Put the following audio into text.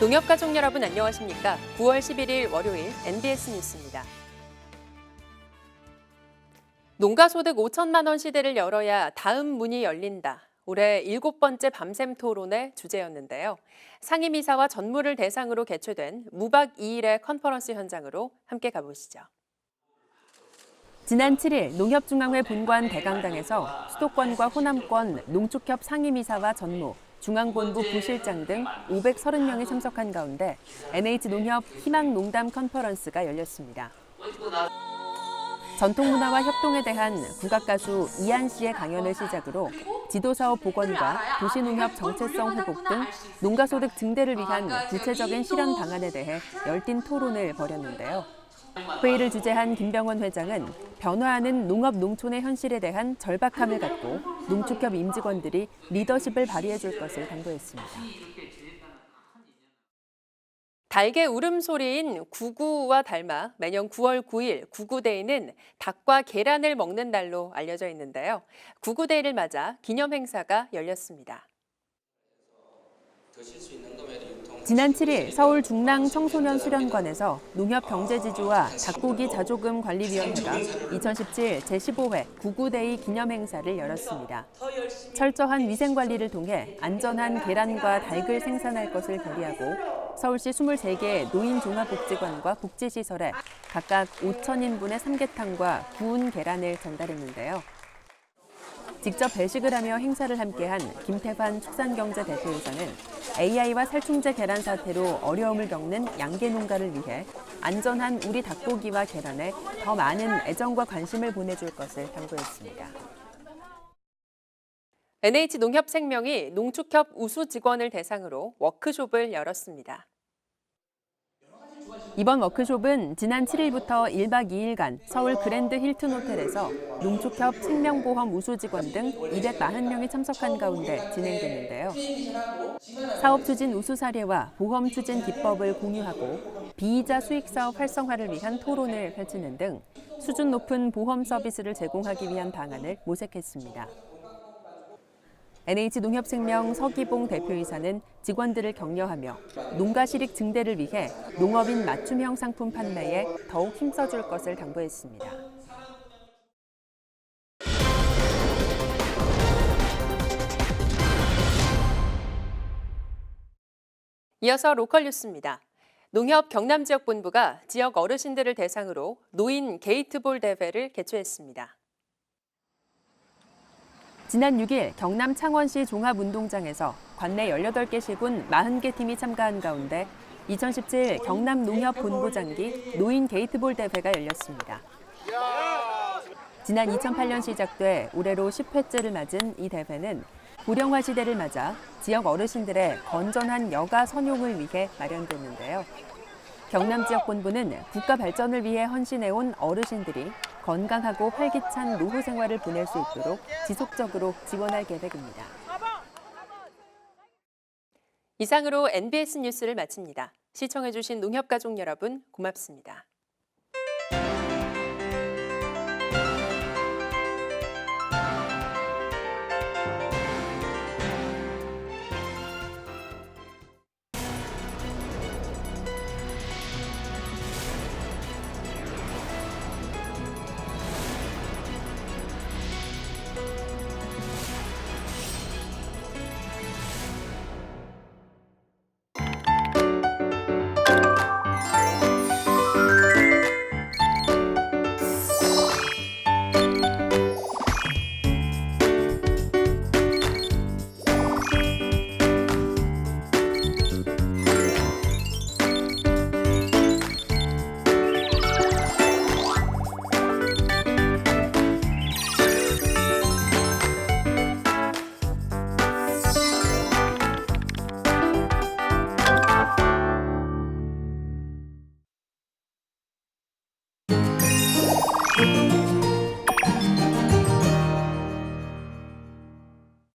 농협 가족 여러분 안녕하십니까? 9월 11일 월요일 NBS 뉴스입니다. 농가 소득 5천만 원 시대를 열어야 다음 문이 열린다. 올해 일곱 번째 밤샘 토론의 주제였는데요. 상임이사와 전무를 대상으로 개최된 무박 2일의 컨퍼런스 현장으로 함께 가보시죠. 지난 7일 농협중앙회 본관 대강당에서 수도권과 호남권 농축협 상임이사와 전무, 중앙본부 부실장 등 530명이 참석한 가운데 NH농협 희망농담 컨퍼런스가 열렸습니다. 전통문화와 협동에 대한 국악가수 이한 씨의 강연을 시작으로 지도사업 복원과 도시농협 정체성 회복 등 농가소득 증대를 위한 구체적인 실현 방안에 대해 열띤 토론을 벌였는데요. 회의를 주재한 김병원 회장은 변화하는 농업 농촌의 현실에 대한 절박함을 갖고 농축협 임직원들이 리더십을 발휘해 줄 것을 당부했습니다. 닭의 울음소리인 구구와 닮아 매년 9월 9일 구구데이는 닭과 계란을 먹는 날로 알려져 있는데요. 구구데이를 맞아 기념 행사가 열렸습니다. 지난 7일 서울 중랑 청소년 수련관에서 농협 경제지주와 닭고기 자조금 관리위원회가 2017 제15회 구구데이 기념 행사를 열었습니다. 철저한 위생 관리를 통해 안전한 계란과 닭을 생산할 것을 결의하고 서울시 23개 노인종합복지관과 복지시설에 각각 5천 인분의 삼계탕과 구운 계란을 전달했는데요. 직접 배식을 하며 행사를 함께한 김태환 축산경제 대표이사는 AI와 살충제 계란 사태로 어려움을 겪는 양계 농가를 위해 안전한 우리 닭고기와 계란에 더 많은 애정과 관심을 보내줄 것을 당부했습니다. NH농협생명이 농축협 우수 직원을 대상으로 워크숍을 열었습니다. 이번 워크숍은 지난 7일부터 1박 2일간 서울 그랜드 힐튼 호텔에서 농축협 생명보험 우수 직원 등 240명이 참석한 가운데 진행됐는데요. 사업 추진 우수 사례와 보험 추진 기법을 공유하고 비이자 수익 사업 활성화를 위한 토론을 펼치는 등 수준 높은 보험 서비스를 제공하기 위한 방안을 모색했습니다. NH농협생명 서기봉 대표이사는 직원들을 격려하며 농가 실익 증대를 위해 농업인 맞춤형 상품 판매에 더욱 힘써줄 것을 당부했습니다. 이어서 로컬 뉴스입니다. 농협 경남 지역 본부가 지역 어르신들을 대상으로 노인 게이트볼 대회를 개최했습니다. 지난 6일 경남 창원시 종합운동장에서 관내 18개 시군 40개 팀이 참가한 가운데 2017 경남 농협 본부장기 노인 게이트볼 대회가 열렸습니다. 지난 2008년 시작돼 올해로 10회째를 맞은 이 대회는 고령화 시대를 맞아 지역 어르신들의 건전한 여가 선용을 위해 마련됐는데요. 경남 지역 본부는 국가 발전을 위해 헌신해온 어르신들이 건강하고 활기찬 노후 생활을 보낼 수 있도록 지속적으로 지원할 계획입니다. 이상으로 NBS 뉴스를 마칩니다. 시청해주신 농협가족 여러분 고맙습니다.